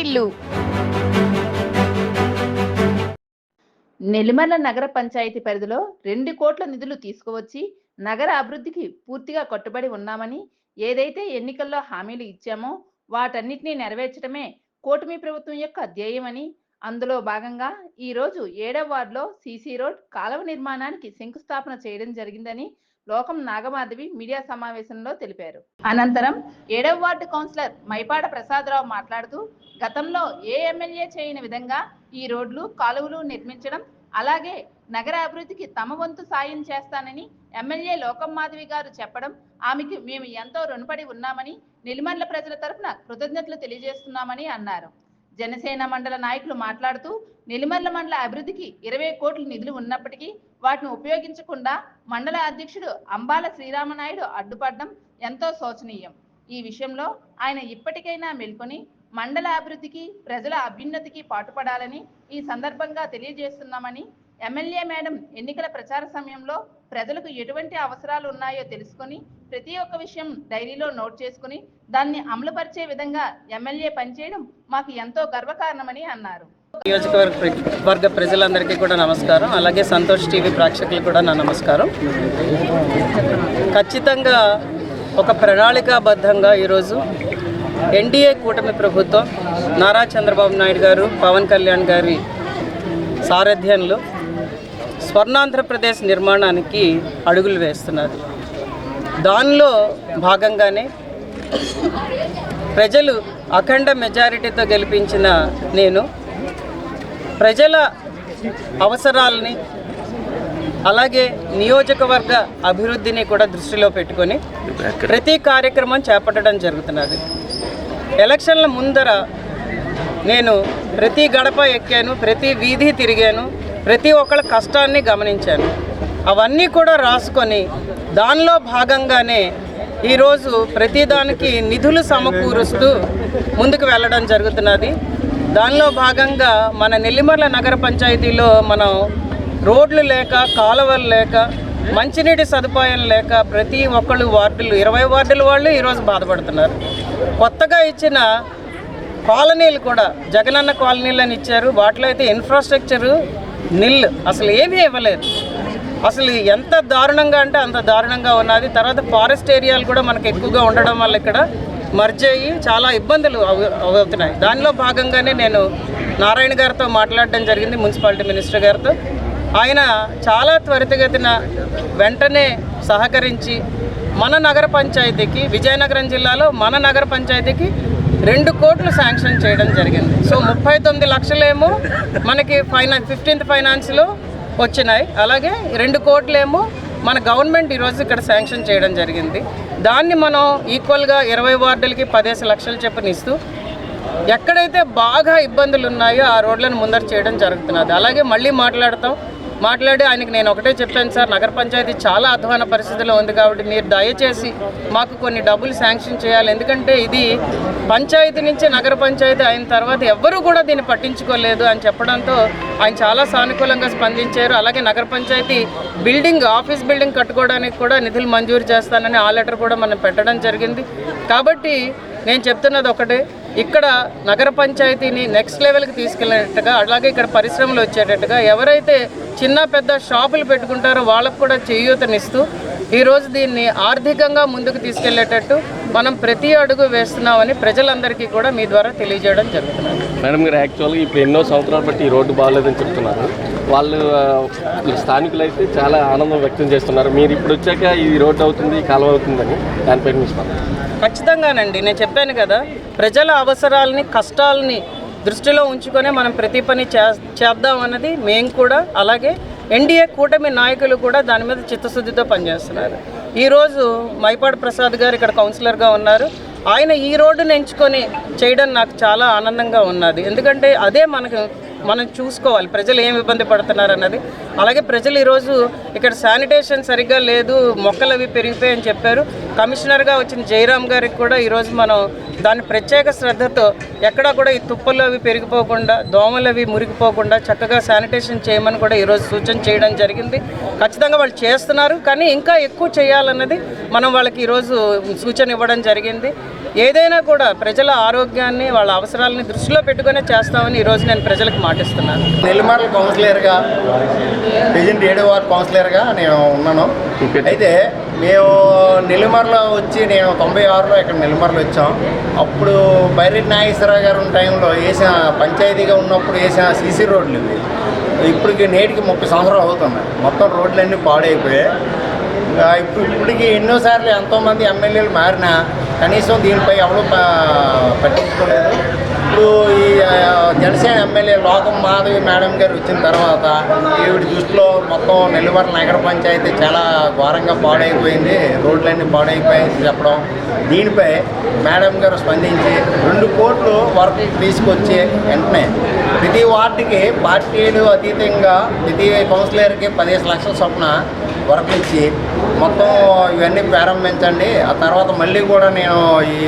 ఇల్లు. నెల్లిమర్ల నగర పంచాయతీ పరిధిలో రెండు కోట్ల నిధులు తీసుకువచ్చి నగర అభివృద్ధికి పూర్తిగా కట్టుబడి ఉన్నామని ఏదైతే ఎన్నికల్లో హామీలు ఇచ్చామో వాటన్నిటినీ నెరవేర్చడమే కూటమి ప్రభుత్వం యొక్క ధ్యేయమని అందులో భాగంగా ఈరోజు ఏడవ వార్డులో సీసీ రోడ్ కాలువ నిర్మాణానికి శంకుస్థాపన చేయడం జరిగిందని లోకం నాగమాధవి మీడియా సమావేశంలో తెలిపారు. అనంతరం ఏడవ వార్డు కౌన్సిలర్ మైపాడ ప్రసాదరావు మాట్లాడుతూ గతంలో ఏ ఎమ్మెల్యే చేయని విధంగా ఈ రోడ్లు కాలువలు నిర్మించడం అలాగే నగర అభివృద్ధికి తమ వంతు సాయం చేస్తానని ఎమ్మెల్యే లోకం మాధవి గారు చెప్పడం ఆమెకి మేము ఎంతో రుణపడి ఉన్నామని నిలిమర్ల ప్రజల తరపున కృతజ్ఞతలు తెలియజేస్తున్నామని అన్నారు. జనసేన మండల నాయకులు మాట్లాడుతూ నిలిమర్ల మండల అభివృద్ధికి ఇరవై కోట్ల నిధులు ఉన్నప్పటికీ వాటిని ఉపయోగించకుండా మండల అధ్యక్షుడు అంబాల శ్రీరామనాయుడు అడ్డుపడడం ఎంతో శోచనీయం. ఈ విషయంలో ఆయన ఇప్పటికైనా మేల్కొని మండల అభివృద్ధికి ప్రజల అభ్యున్నతికి పాటుపడాలని ఈ సందర్భంగా తెలియజేస్తున్నామని ఎమ్మెల్యే మేడం ఎన్నికల ప్రచార సమయంలో ప్రజలకు ఎటువంటి అవసరాలు ఉన్నాయో తెలుసుకొని ప్రతి ఒక్క విషయం డైరీలో నోట్ చేసుకుని దాన్ని అమలుపరిచే విధంగా ఎమ్మెల్యే పనిచేయడం మాకు ఎంతో గర్వకారణమని అన్నారు. నియోజకవర్గ ప్ర- వర్గ ప్రజలందరికీ కూడా నమస్కారం. అలాగే సంతోష్ టీవీ ప్రేక్షకులకు కూడా నా నమస్కారం. ఖచ్చితంగా ఒక ప్రణాళికాబద్ధంగా ఈరోజు ఎన్డీఏ కూటమి ప్రభుత్వం నారా చంద్రబాబు నాయుడు గారు పవన్ కళ్యాణ్ గారి సారథ్యంలో స్వర్ణాంధ్రప్రదేశ్ నిర్మాణానికి అడుగులు వేస్తున్నారు. దానిలో భాగంగానే ప్రజలు అఖండ మెజారిటీతో గెలిపించిన నేను ప్రజల అవసరాలని అలాగే నియోజకవర్గ అభివృద్ధిని కూడా దృష్టిలో పెట్టుకొని ప్రతి కార్యక్రమం చేపట్టడం జరుగుతున్నది. ఎలక్షన్ల ముందర నేను ప్రతి గడప ఎక్కాను ప్రతి వీధి తిరిగాను ప్రతి ఒక్కళ్ళ కష్టాన్ని గమనించాను. అవన్నీ కూడా రాసుకొని దానిలో భాగంగానే ఈరోజు ప్రతిదానికి నిధులు సమకూరుస్తూ ముందుకు వెళ్ళడం జరుగుతున్నది. దానిలో భాగంగా మన నెల్లిమర్ల నగర పంచాయతీలో మనం రోడ్లు లేక కాలువలు లేక మంచినీటి సదుపాయం లేక ప్రతి ఒక్కళ్ళు వార్డులు ఇరవై వార్డుల వాళ్ళు ఈరోజు బాధపడుతున్నారు. కొత్తగా ఇచ్చిన కాలనీలు కూడా జగనన్న కాలనీలు అని ఇచ్చారు. వాటిలో అయితే ఇన్ఫ్రాస్ట్రక్చరు నిల్ అసలు ఏమీ ఇవ్వలేదు. అసలు ఎంత దారుణంగా అంటే అంత దారుణంగా ఉన్నది. తర్వాత ఫారెస్ట్ ఏరియాలు కూడా మనకు ఎక్కువగా ఉండడం వల్ల ఇక్కడ మర్జ్ అయ్యి చాలా ఇబ్బందులు అవుతున్నాయి. దానిలో భాగంగానే నేను నారాయణ గారితో మాట్లాడడం జరిగింది మున్సిపాలిటీ మినిస్టర్ గారితో. ఆయన చాలా త్వరితగతిన వెంటనే సహకరించి మన నగర పంచాయతీకి విజయనగరం జిల్లాలో మన నగర పంచాయతీకి రెండు కోట్లు శాంక్షన్ చేయడం జరిగింది. సో ముప్పై తొమ్మిది లక్షలేమో మనకి ఫైనాన్స్ ఫిఫ్టీన్త్ ఫైనాన్స్లో వచ్చినాయి. అలాగే రెండు కోట్లేమో మన గవర్నమెంట్ ఈరోజు ఇక్కడ శాంక్షన్ చేయడం జరిగింది. దాన్ని మనం ఈక్వల్గా ఇరవై వార్డులకి పదేసి లక్షలు చెప్పిన ఇస్తూ ఎక్కడైతే బాగా ఇబ్బందులు ఉన్నాయో ఆ రోడ్లను ముందర చేయడం జరుగుతున్నది. అలాగే మళ్ళీ మాట్లాడతాం. మాట్లాడి ఆయనకి నేను ఒకటే చెప్పాను సార్ నగర పంచాయతీ చాలా అధ్వాన పరిస్థితిలో ఉంది కాబట్టి మీరు దయచేసి మాకు కొన్ని డబ్బులు శాంక్షన్ చేయాలి. ఎందుకంటే ఇది పంచాయతీ నుంచి నగర పంచాయతీ అయిన తర్వాత ఎవ్వరూ కూడా దీన్ని పట్టించుకోలేదు అని చెప్పడంతో ఆయన చాలా సానుకూలంగా స్పందించారు. అలాగే నగర పంచాయతీ బిల్డింగ్ ఆఫీస్ బిల్డింగ్ కట్టుకోవడానికి కూడా నిధులు మంజూరు చేస్తానని ఆ లెటర్ కూడా మనం పెట్టడం జరిగింది. కాబట్టి నేను చెప్తున్నది ఒకటే ఇక్కడ నగర పంచాయతీని నెక్స్ట్ లెవెల్కి తీసుకెళ్ళేటట్టుగా అలాగే ఇక్కడ పరిశ్రమలు వచ్చేటట్టుగా ఎవరైతే చిన్న పెద్ద షాపులు పెట్టుకుంటారో వాళ్ళకు కూడా చేయూతనిస్తూ ఈరోజు దీన్ని ఆర్థికంగా ముందుకు తీసుకెళ్ళేటట్టు మనం ప్రతి అడుగు వేస్తున్నామని ప్రజలందరికీ కూడా మీ ద్వారా తెలియజేయడం జరుగుతుంది. మేడం గారు యాక్చువల్గా ఇప్పుడు ఎన్నో సంవత్సరాలు బట్టి ఈ రోడ్డు బాగాలేదని చెప్తున్నారు. వాళ్ళు స్థానికులు అయితే చాలా ఆనందం వ్యక్తం చేస్తున్నారు. మీరు ఇప్పుడు వచ్చాక ఈ రోడ్డు అవుతుంది కాలువ అవుతుందని దానిపైన మీ స్పందన ఖచ్చితంగానండి. నేను చెప్పాను కదా ప్రజల అవసరాలని కష్టాలని దృష్టిలో ఉంచుకొని మనం ప్రతి పని చే చేద్దాం అన్నది మేము కూడా అలాగే ఎన్డీఏ కూటమి నాయకులు కూడా దాని మీద చిత్తశుద్ధితో పనిచేస్తున్నారు. ఈరోజు మైపాడు ప్రసాద్ గారు ఇక్కడ కౌన్సిలర్గా ఉన్నారు. ఆయన ఈ రోడ్డును ఎంచుకొని చేయడం నాకు చాలా ఆనందంగా ఉన్నది. ఎందుకంటే అదే మనకు మనం చూసుకోవాలి. ప్రజలు ఏం ఇబ్బంది పడుతున్నారు అన్నది. అలాగే ప్రజలు ఈరోజు ఇక్కడ శానిటేషన్ సరిగ్గా లేదు మొక్కలు అవి పెరిగిపోయాయని చెప్పారు. కమిషనర్గా వచ్చిన జయరామ్ గారికి కూడా ఈరోజు మనం దాని ప్రత్యేక శ్రద్ధతో ఎక్కడా కూడా ఈ తుప్పలు అవి పెరిగిపోకుండా దోమలు అవి మురిగిపోకుండా చక్కగా శానిటేషన్ చేయమని కూడా ఈరోజు సూచన చేయడం జరిగింది. ఖచ్చితంగా వాళ్ళు చేస్తున్నారు కానీ ఇంకా ఎక్కువ చేయాలన్నది మనం వాళ్ళకి ఈరోజు సూచన ఇవ్వడం జరిగింది. ఏదైనా కూడా ప్రజల ఆరోగ్యాన్ని వాళ్ళ అవసరాలని దృష్టిలో పెట్టుకునే చేస్తామని ఈరోజు నేను ప్రజలకు మాటిస్తున్నాను. నెల్లిమర్ల కౌన్సిలర్గా ప్రజెంట్ ఏడో వార్డు కౌన్సిలర్గా నేను ఉన్నాను. అయితే మేము నెల్లిమర్లో వచ్చి నేను తొంభై ఆరులో ఇక్కడ నెల్లిమర్లో వచ్చాం. అప్పుడు బైరెడ్డి నాగేశ్వరరావు గారు ఉన్న టైంలో వేసిన పంచాయతీగా ఉన్నప్పుడు వేసిన సీసీ రోడ్లు ఇవి. ఇప్పటికి నేటికి ముప్పై సంవత్సరాలు అవుతున్నాయి. మొత్తం రోడ్లన్నీ పాడైపోయాయి. ఇప్పుడు ఇప్పటికి ఎన్నోసార్లు ఎంతోమంది ఎమ్మెల్యేలు మారినా కనీసం దీనిపై ఎవరు పట్టించుకోలేదు. ఇప్పుడు ఈ జనసేన ఎమ్మెల్యే లోకం మాధవి మేడం గారు వచ్చిన తర్వాత ఈవిడ దృష్టిలో మొత్తం నెల్లిమర్ల నగర పంచాయతీ చాలా ఘోరంగా పాడైపోయింది. రోడ్లన్నీ పాడైపోయింది చెప్పడం. దీనిపై మేడం గారు స్పందించి రెండు కోట్లు వరకు తీసుకొచ్చి వెంటనే ప్రతి వార్డుకి పార్టీలు అతీతంగా ప్రతి కౌన్సిలర్కి పదిహేను లక్షల చొప్పున వర్క్ ఇచ్చి మొత్తం ఇవన్నీ ప్రారంభించండి. ఆ తర్వాత మళ్ళీ కూడా నేను ఈ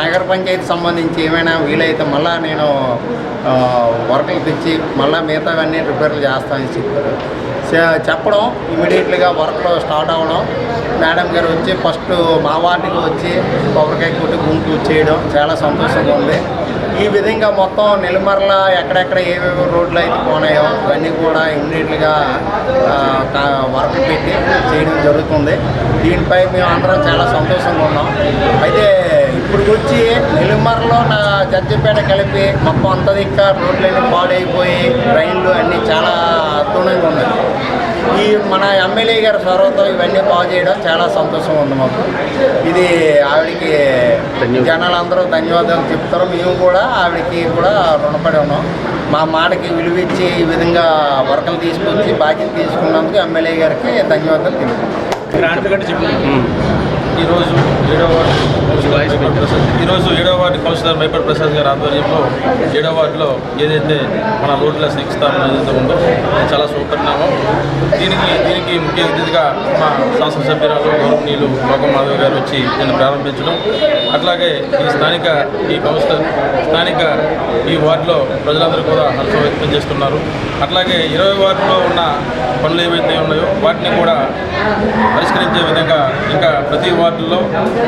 నగర పంచాయతీ సంబంధించి ఏమైనా వీలైతే మళ్ళీ నేను వర్కులు తెచ్చి మళ్ళీ మిగతావన్నీ రిపేర్లు చేస్తానని చెప్పారు. చెప్పడం ఇమీడియట్లీగా వర్క్లో స్టార్ట్ అవ్వడం. మేడం గారు వచ్చి ఫస్ట్ మా వార్డుకి వచ్చి కొబ్బరికాయ కొట్టి గుంపు చేయడం. చాలా సంతోషంగా ఉంది. ఈ విధంగా మొత్తం నెలమరల ఎక్కడెక్కడ ఏవేవో రోడ్లు అయితే పోనాయో ఇవన్నీ కూడా ఇమ్మీడియట్గా వర్క్ పెట్టి చేయడం జరుగుతుంది. దీనిపై మేము అందరం చాలా సంతోషంగా ఉన్నాం. అయితే ఇప్పుడు వచ్చి నెల్లిమర్లో నా జడ్జిపేట కలిపి మొత్తం అంత దిక్క రోడ్లన్నీ పాడైపోయి ట్రైన్లు అన్నీ చాలా అద్భుతంగా ఉన్నాయి. ఈ మన ఎమ్మెల్యే గారి చొరవతో ఇవన్నీ బాగు చేయడం చాలా సంతోషం ఉంది మాకు. ఇది ఆవిడకి జనాలందరూ ధన్యవాదాలు చెప్తారు. మేము కూడా ఆవిడకి కూడా రుణపడి ఉన్నాం. మా మాటకి విలువిచ్చి ఈ విధంగా వర్కలు తీసుకొచ్చి బాధ్యత తీసుకున్నందుకు ఎమ్మెల్యే గారికి ధన్యవాదాలు తెలుపుతున్నాం. ఈరోజు ఏడవ వార్డు ఈరోజు ఏడవ వార్డు కౌన్సిలర్ మైపర్ ప్రసాద్ గారి ఆధ్వర్యంలో ఏడవ వార్డులో ఏదైతే మన రోడ్ల శంకుస్థాపన ఏదైతే ఉందో అది చాలా శుభపరిణామం దీనికి దీనికి ముఖ్య అతిథిగా మా శాసనసభ్యురాలు గౌరవనీయులు లోకం మాధవ్ గారు వచ్చి దీన్ని ప్రారంభించడం. అట్లాగే ఈ స్థానిక ఈ కౌన్సిలర్ స్థానిక ఈ వార్డులో ప్రజలందరూ కూడా హర్షం వ్యక్తం చేస్తున్నారు. అట్లాగే ఇరవై వార్డులో ఉన్న పనులు ఏవైతే ఉన్నాయో వాటిని కూడా పరిష్కరించే విధంగా ఇంకా ప్రతి వార్డుల్లో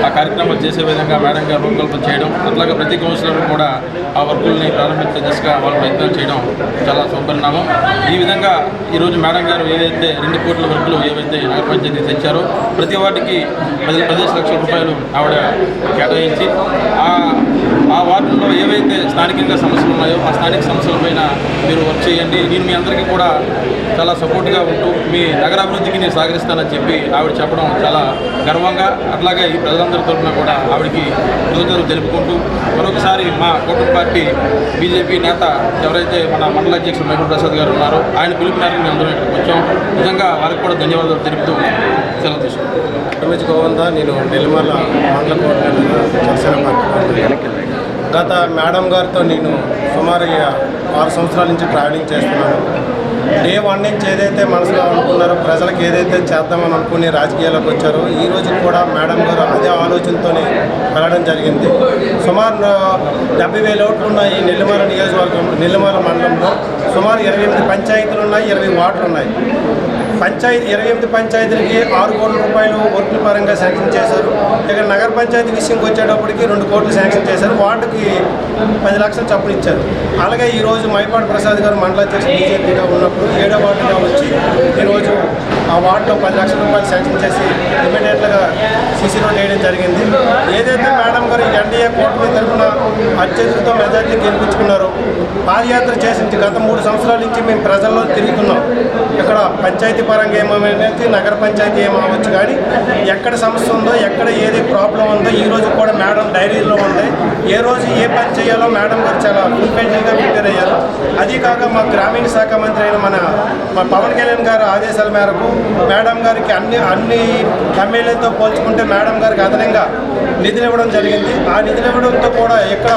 ఆ కార్యక్రమాలు చేసే విధంగా మేడం గారు రూపకల్పన చేయడం అట్లాగే ప్రతి కౌన్సిలర్ కూడా ఆ వర్కుల్ని ప్రారంభించే దిశగా వాళ్ళు ప్రయత్నం చేయడం చాలా శుభపరిణామం ఈ విధంగా ఈరోజు మేడం గారు ఏదైతే రెండు కోట్ల వర్కులు ఏవైతే నగర పంచాయతీ తెచ్చారో ప్రతి వార్డుకి పది పదిహేను లక్షల రూపాయలు ఆవిడ కేటాయించి ఆ ఆ వార్డుల్లో ఏవైతే స్థానికంగా సమస్యలు ఉన్నాయో ఆ స్థానిక సమస్యలపైన మీరు వర్క్ చేయండి నేను మీ అందరికీ కూడా చాలా సపోర్ట్గా ఉంటూ మీ నగరాభివృద్ధికి నేను సహకరిస్తానని చెప్పి ఆవిడ చెప్పడం చాలా గర్వంగా అట్లాగే ఈ ప్రజలందరి తరఫున కూడా ఆవిడకి కృతజ్ఞతలు తెలుపుకుంటూ మరొకసారి మా కూటమి పార్టీ బీజేపీ నేత ఎవరైతే మన మండల అధ్యక్షుడు మేఘుల్ ప్రసాద్ గారు ఉన్నారో ఆయన పిలుపు మేరకు మేము అందరం ఇక్కడికి వచ్చాం నిజంగా వారికి కూడా ధన్యవాదాలు తెలుపుతూ సెలవు తీసుకుంటాం గోవంద నేను నెల్లిమర్ల మండల కోఆర్డినేటర్గా జనసేన పార్టీ గత మేడం గారితో నేను సుమారు ఆరు సంవత్సరాల నుంచి ట్రావెలింగ్ చేస్తున్నాను. డే వన్ నుంచి ఏదైతే మనసులో అనుకున్నారో ప్రజలకు ఏదైతే చేద్దామని అనుకుని రాజకీయాల్లోకి వచ్చారో ఈ రోజు కూడా మేడం గారు అదే ఆలోచనతోనే వెళ్ళడం జరిగింది. సుమారు డెబ్బై వేల ఓట్లు ఉన్న ఈ నెల్లిమల నియోజకవర్గం నెల్లిమల మండలంలో సుమారు ఇరవై ఎనిమిది పంచాయతీలు ఉన్నాయి ఇరవై వార్డులు ఉన్నాయి. పంచాయతీ ఇరవై ఎనిమిది పంచాయతీలకి ఆరు కోట్ల రూపాయలు వర్కుల పరంగా శాంక్షన్ చేశారు. ఇక్కడ నగర పంచాయతీ విషయంకి వచ్చేటప్పటికి రెండు కోట్లు శాంక్షన్ చేశారు. వార్డుకి పది లక్షలు చప్పులు ఇచ్చారు. అలాగే ఈరోజు మైపాడు ప్రసాద్ గారు మండల అధ్యక్షుడు బీజేపీగా ఉన్నప్పుడు ఏడో వార్డుగా వచ్చి ఈరోజు ఆ వార్డులో పది లక్షల రూపాయలు శాంక్షన్ చేసి ఇమీడియట్గా సీసీ రోడ్ వేయడం జరిగింది. ఏదైతే మేడం గారు ఎన్డీఏ కూటమి తరఫున అత్యధికతో మెజార్టీ గెలిపించుకున్నారో పాదయాత్ర చేసింది గత మూడు సంవత్సరాల నుంచి మేము ప్రజల్లో తిరుగుతున్నాం. ఇక్కడ పంచాయతీ పరంగా ఏమనేది నగర పంచాయతీ ఏమవచ్చు కానీ ఎక్కడ సమస్య ఉందో ఎక్కడ ఏది ప్రాబ్లం ఉందో ఈ రోజు కూడా మేడం డైరీలో ఉంది. ఏ రోజు ఏ పని చేయాలో మేడం గారు చాలా ఫుల్ఫిల్గా ప్రిపేర్ అయ్యారు. అదీ కాక మా గ్రామీణ శాఖ మంత్రి అయిన మన మా పవన్ కళ్యాణ్ గారు ఆదేశాల మేరకు మేడం గారికి అన్ని అన్ని ఎమ్మెల్యేతో పోల్చుకుంటే మేడం గారికి అదనంగా నిధులు ఇవ్వడం జరిగింది. ఆ నిధులు ఇవ్వడంతో కూడా ఎక్కడ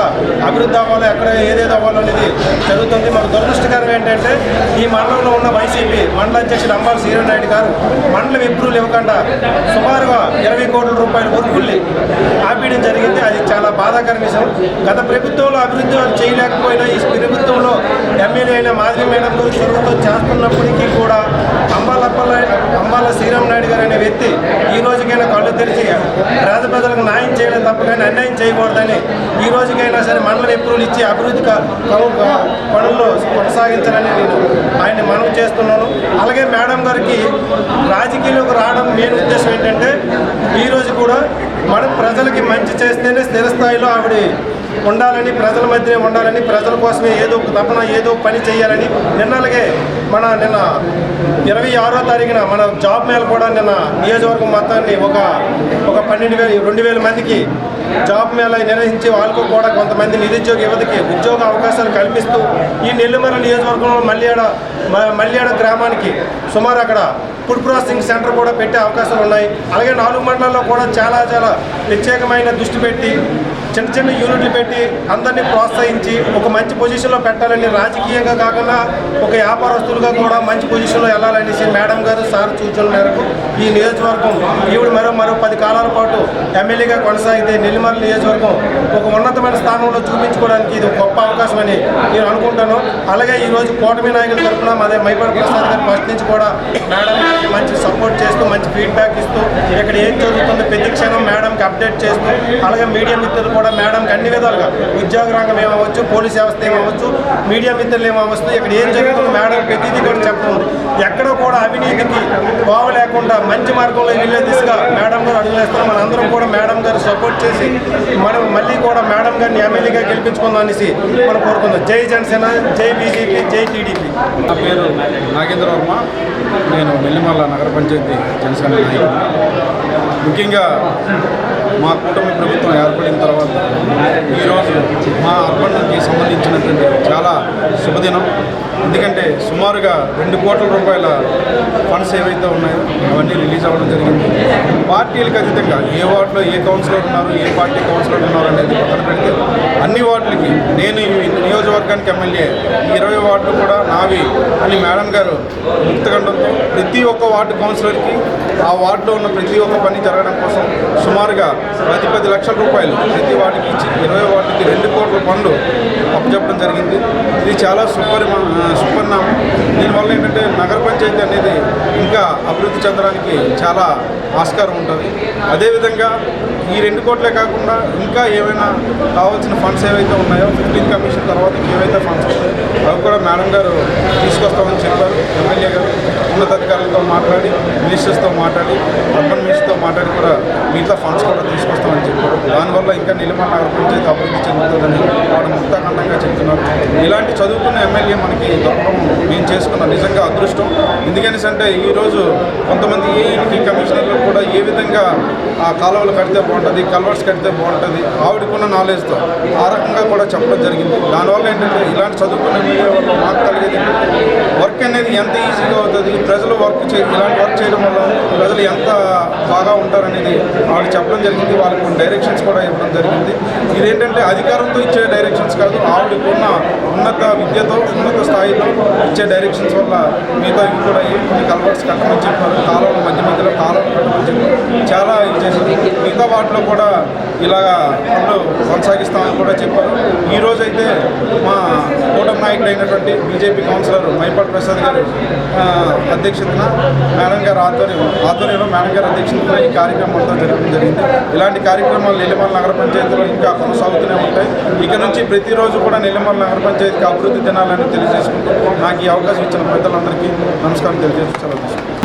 అభివృద్ధి అవ్వాలో ఎక్కడ ఏదేది అవ్వాలో అనేది జరుగుతుంది. మన దురదృష్టకరం ఏంటంటే ఈ మండలంలో ఉన్న వైసీపీ మండల అధ్యక్షుడు అంబాల శ్రీరామ్ గారు మండలం ఎప్రూవల్ ఇవ్వకుండా సుమారుగా ఇరవై కోట్ల రూపాయలు వర్కుల్ని ఆపేయడం జరిగింది. అది చాలా బాధాకర విషయం. గత ప్రభుత్వంలో అభివృద్ధి చేయలేకపోయినా ఈ ప్రభుత్వంలో ఎమ్మెల్యే అయిన మాధవి మేడం చొరవతో చేస్తున్నప్పటికీ కూడా అంబాలప్పల అంబాల శ్రీరామ్ నాయుడు గారు అనే వ్యక్తి ఈ రోజుకైనా కళ్ళు తెరిచి రాజ ప్రజలకు న్యాయం చేయడం తప్ప కానీ అన్యాయం చేయకూడదని ఈ రోజుకైనా సరే మండల ఎప్పులు ఇచ్చి అభివృద్ధి పనుల్లో కొనసాగించాలని నేను ఆయన్ని మనవి చేస్తున్నాను. అలాగే మేడం గారికి రాజకీయాలకు రావడం మెయిన్ ఉద్దేశం ఏంటంటే ఈరోజు కూడా మనం ప్రజలకి మంచి చేస్తేనే స్థిరస్థాయిలో ఆవిడ ఉండాలని ప్రజల మధ్యనే ఉండాలని ప్రజల కోసమే ఏదో ఒక తపన ఏదో పని చేయాలని నిన్న అలాగే మన నిన్న ఇరవై ఆరో తారీఖున మన జాబ్ మేళ కూడా నిన్న నియోజకవర్గం మొత్తాన్ని ఒక ఒక పన్నెండు వేల రెండు వేల మందికి జాబ్ మేళ నిర్వహించి వాళ్ళకు కూడా కొంతమంది నిరుద్యోగ యువతకి ఉద్యోగ అవకాశాలు కల్పిస్తూ ఈ నెల్లిమల నియోజకవర్గంలో మల్యాడ మ- గ్రామానికి సుమారు అక్కడ ఫుడ్ ప్రాసెసింగ్ సెంటర్ కూడా పెట్టే అవకాశాలు ఉన్నాయి. అలాగే నాలుగు మండలాల్లో కూడా చాలా చాలా ప్రత్యేకమైన దృష్టి పెట్టి చిన్న చిన్న యూనిట్లు పెట్టి అందరినీ ప్రోత్సహించి ఒక మంచి పొజిషన్లో పెట్టాలని రాజకీయంగా కాకుండా ఒక వ్యాపారస్తులుగా కూడా మంచి పొజిషన్లో వెళ్ళాలనేసి మేడం గారు సార్ సూచనల మేరకు ఈ నియోజకవర్గం ఈవిడ మరో మరో పది కాలాల పాటు ఎమ్మెల్యేగా కొనసాగితే నెల్లిమర్ల నియోజకవర్గం ఒక ఉన్నతమైన స్థానంలో చూపించుకోవడానికి ఇది ఒక గొప్ప అవకాశం అని నేను అనుకుంటాను. అలాగే ఈరోజు కూటమి నాయకుల తరఫున అదే మైపాడు ప్రసాద్ గారు ఫస్ట్ నుంచి కూడా మేడం మంచి సపోర్ట్ చేస్తూ మంచి ఫీడ్బ్యాక్ ఇస్తూ ఇక్కడ ఏం జరుగుతుందో ప్రతి క్షణం మేడం అప్డేట్ చేస్తూ అలాగే మీడియా మిత్రులు కూడా మేడంకి అన్ని విధాలుగా ఉద్యోగ రంగం ఏమవచ్చు పోలీస్ వ్యవస్థ ఏమవచ్చు మీడియా మిత్రులు ఏమవచ్చు ఇక్కడ ఏం జరుగుతుందో మేడం ప్రతిదీ కూడా చెప్తుంది. ఎక్కడ కూడా అవినీతికి బావ లేకుండా మంచి మార్గంలో వెళ్ళే దిశగా మేడం గారు అడుగులేస్తారు మనందరం కూడా మేడం గారు సపోర్ట్ చేసి మనం మళ్ళీ కూడా మేడం గారిని ఎమ్మెల్యేగా గెలిపించుకుందాం అనేసి మనం కోరుకుందాం. జై జనసేన జై బీజేపీ జై టీడీపీ. నా పేరు నాగేంద్ర వర్మ. నేను నెల్లిమల్ల నగర పంచాయతీ జనసేన నాయకుడు. ముఖ్యంగా మా కూటమి ప్రభుత్వం ఏర్పడిన తర్వాత ఈరోజు మా అర్బన్కి సంబంధించినటువంటి చాలా శుభదినం. ఎందుకంటే సుమారుగా రెండు కోట్ల రూపాయల ఫండ్స్ ఏవైతే ఉన్నాయో అవన్నీ రిలీజ్ అవ్వడం జరిగింది. పార్టీలకు అతీతంగా ఏ వార్డులో ఏ కౌన్సిలర్ ఉన్నారు ఏ పార్టీ కౌన్సిలర్ ఉన్నారు అనేది పక్కన పెడితే అన్ని వార్డులకి నేను ఈ నియోజకవర్గానికి ఎమ్మెల్యే ఈ ఇరవై వార్డులు కూడా నావి అని మేడం గారు ముక్తగండంతో ప్రతి ఒక్క వార్డు కౌన్సిలర్కి ఆ వార్డులో ఉన్న ప్రతి ఒక్క పని జరగడం కోసం సుమారుగా పది పది లక్షల రూపాయలు ప్రతి వార్డుకి ఇచ్చి ఇరవై వార్డుకి రెండు కోట్ల పనులు అప్పచెప్పడం జరిగింది. ఇది చాలా సూపర్ సుపరిణామం. దీనివల్ల ఏంటంటే నగర పంచాయతీ అనేది ఇంకా అభివృద్ధి చెందడానికి చాలా ఆస్కారం ఉంటుంది. అదేవిధంగా ఈ రెండు కోట్లే కాకుండా ఇంకా ఏమైనా కావాల్సిన ఫండ్స్ ఏవైతే ఉన్నాయో ఫిఫ్టీన్ కమిషన్ తర్వాత ఏవైతే ఫండ్స్ ఉన్నాయో అవి కూడా మేడం గారు తీసుకొస్తామని చెప్పారు. ఎమ్మెల్యే గారు. ఉన్నతాధికారులతో మాట్లాడి మినిస్టర్స్తో మాట్లాడి అర్బన్ మినిస్టర్తో మాట్లాడి కూడా మిగతా ఫండ్స్ కూడా తీసుకొస్తామని చెప్పారు. దానివల్ల ఇంకా నిలమ నగర పంచాయతీ అభివృద్ధి చెందుతుందని వాడు ముక్తాఖండంగా చెప్తున్నారు. ఇలాంటి చదువుకున్న ఎమ్మెల్యే మనకి దొరకడం మేము చేసుకున్న నిజంగా అదృష్టం. ఎందుకనేసంటే ఈరోజు కొంతమంది ఏఈకి కమిషనర్లు కూడా ఏ విధంగా ఆ కాలువలు కడితే బాగుంటుంది కల్వర్స్ కడితే బాగుంటుంది ఆవిడకున్న నాలెడ్జ్తో ఆ రకంగా కూడా చెప్పడం జరిగింది. దానివల్ల ఏంటంటే ఇలాంటి చదువుకున్న మీడియా వల్ల మాకు కలిగేది వర్క్ అనేది ఎంత ఈజీగా అవుతుంది ప్రజలు వర్క్ చే ఇలాంటి వర్క్ చేయడం వల్ల ప్రజలు ఎంత బాగా ఉంటారనేది ఆవిడ చెప్పడం జరిగింది. వాళ్ళకి డైరెక్షన్స్ కూడా ఇవ్వడం జరిగింది. ఇదేంటంటే అధికారంతో ఇచ్చే డైరెక్షన్స్ కాదు ఆవిడకున్న ఉన్నత విద్యతో ఉన్నత స్థాయిలో ఇచ్చే డైరెక్షన్స్ వల్ల మిగతా ఇవి కూడా కొన్ని కల్వర్ట్స్ కట్టమని చెప్పారు. కాలంలో మధ్య మధ్యలో కాలువలు కట్టమని చెప్పారు. చాలా ఇది చేసింది మిగతా వాటిలో కూడా ఇలాగా పనులు కొనసాగిస్తామని కూడా చెప్పారు. ఈరోజైతే మా కూటమి నాయకుడైనటువంటి అయినటువంటి బీజేపీ కౌన్సిలర్ మైపాటి ప్రసాద్ గారు అధ్యక్షతన మేడం గారు ఆధ్వర్యం ఆధ్వర్యంలో మేడం గారి అధ్యక్షతన ఈ కార్యక్రమం అంతా జరగడం జరిగింది. ఇలాంటి కార్యక్రమాలు నెల్లిమల నగర పంచాయతీలో ఇంకా కొనసాగుతూనే ఉంటాయి. ఇక నుంచి ప్రతిరోజు కూడా నెల్లిమల నగర పంచాయతీకి అభివృద్ధి తినాలని తెలియజేసుకుంటూ నాకు ఈ అవకాశం ఇచ్చిన పెద్దలందరికీ నమస్కారం తెలియజేస్తూ